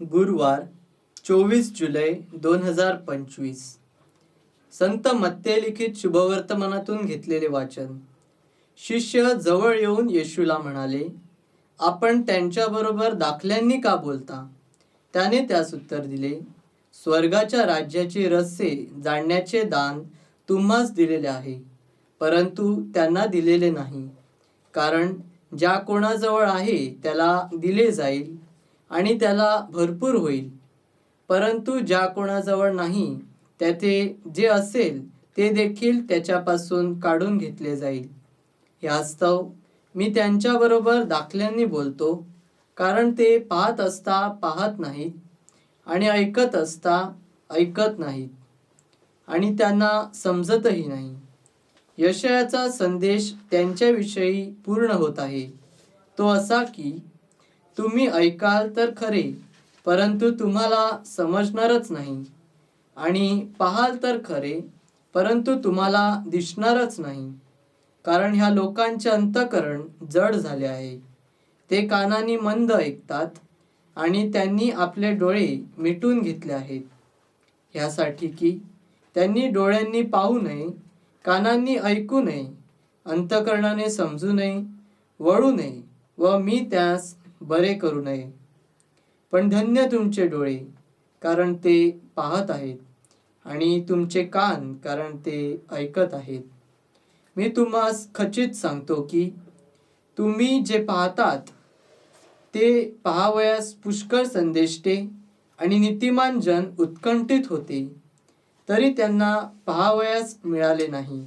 गुरुवार चोवीस जुलै दोन हजार पंचवीस. संत मत्तेलिखित शुभवर्तमानातून घेतलेले वाचन. शिष्य जवळ येऊन येशूला म्हणाले आपण त्यांच्याबरोबर दाखल्यांनी का बोलता? त्याने त्यास उत्तर दिले स्वर्गाच्या राज्याचे रस्से जाणण्याचे दान तुम्हास दिलेले आहे परंतु त्यांना दिलेले नाही कारण ज्या कोणाजवळ आहे त्याला दिले जाईल आणि त्याला भरपूर होईल. परंतु ज्या कोणाजवळ नाही त्याचे जे असेल ते देखील त्याच्यापासून काढून घेतले जाईल. यास्तव मी त्यांच्याबरोबर दाखल्यांनी बोलतो कारण ते पाहत असता पाहत नाहीत आणि ऐकत असता ऐकत नाहीत आणि त्यांना समजतही नाही. यशयाचा संदेश त्यांच्याविषयी पूर्ण होत आहे. तो असा की तुम्ही ऐकाल तर खरे परंतु तुम्हाला समजणारच नाही. आणि पाहाल तर खरे परंतु तुम्हाला दिसणारच नाही. कारण ह्या लोकांचे अंतकरण जड झाले आहे. ते कानाने मंद ऐकतात आणि त्यांनी आपले डोळे मिटून घेतले आहेत. ह्यासाठी की त्यांनी डोळ्यांनी पाहू नये कानांनी ऐकू नये अंतकरणाने समजू नये वळू नये व मी त्यास बरे करू नये. पण धन्य तुमचे डोळे कारण ते पाहत आहेत आणि तुमचे कान कारण ते ऐकत आहेत. मी तुम्हास खचित सांगतो की तुम्ही जे पाहतात ते पाहावयास पुष्कळ संदेष्टे आणि नीतिमान जन उत्कंठित होते तरी त्यांना पहावयास मिळाले नाही.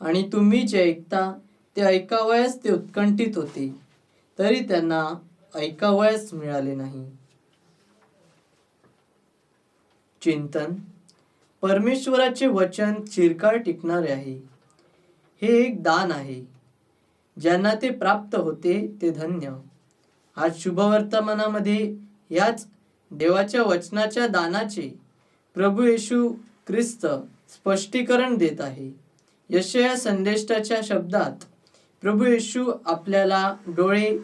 आणि तुम्ही जे ऐकता ते ऐकावयास ते उत्कंठित होते. तरी त्यांना ऐकावयास मिळाले नाही. चिंतन. परमेश्वराचे वचन चिरकाळ टिकणारे आहे. हे एक दान आहे. ज्यांना ते प्राप्त होते ते धन्य. आज शुभवर्तमानामध्ये याच देवाच्या वचनाच्या दानाचे प्रभू येशू ख्रिस्त स्पष्टीकरण देत आहे. यशया संदेष्टाच्या शब्दात प्रभू येशू आपल्याला डोळे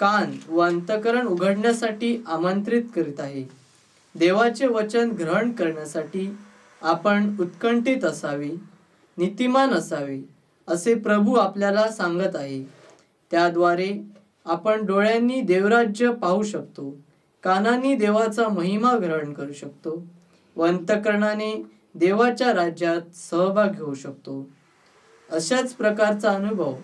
कान व अंतकरण उघडण्यासाठी आमंत्रित करीत आहे. देवाचे वचन ग्रहण करण्यासाठी आपण उत्कंठित असावे नीतिमान असावे असे प्रभू आपल्याला सांगत आहे. त्याद्वारे आपण डोळ्यांनी देवराज्य पाहू शकतो कानांनी देवाचा महिमा ग्रहण करू शकतो व अंतकरणाने देवाच्या राज्यात सहभाग घेऊ शकतो. अशाच प्रकारचा अनुभव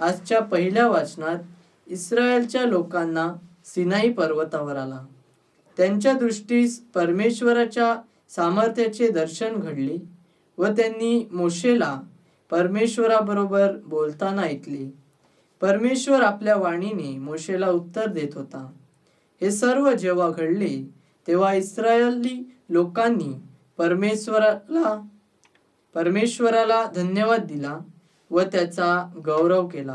आजच्या पहिल्या वाचनात इस्रायलच्या लोकांना सिनाई पर्वतावर आला. त्यांच्या दृष्टीस परमेश्वराच्या सामर्थ्याचे दर्शन घडले व त्यांनी मोशेला परमेश्वराबरोबर बोलताना ऐकले. परमेश्वर आपल्या वाणीने मोशेला उत्तर देत होता. हे सर्व जेव्हा घडले तेव्हा इस्रायली लोकांनी परमेश्वराला परमेश्वराला धन्यवाद दिला व त्याचा गौरव केला.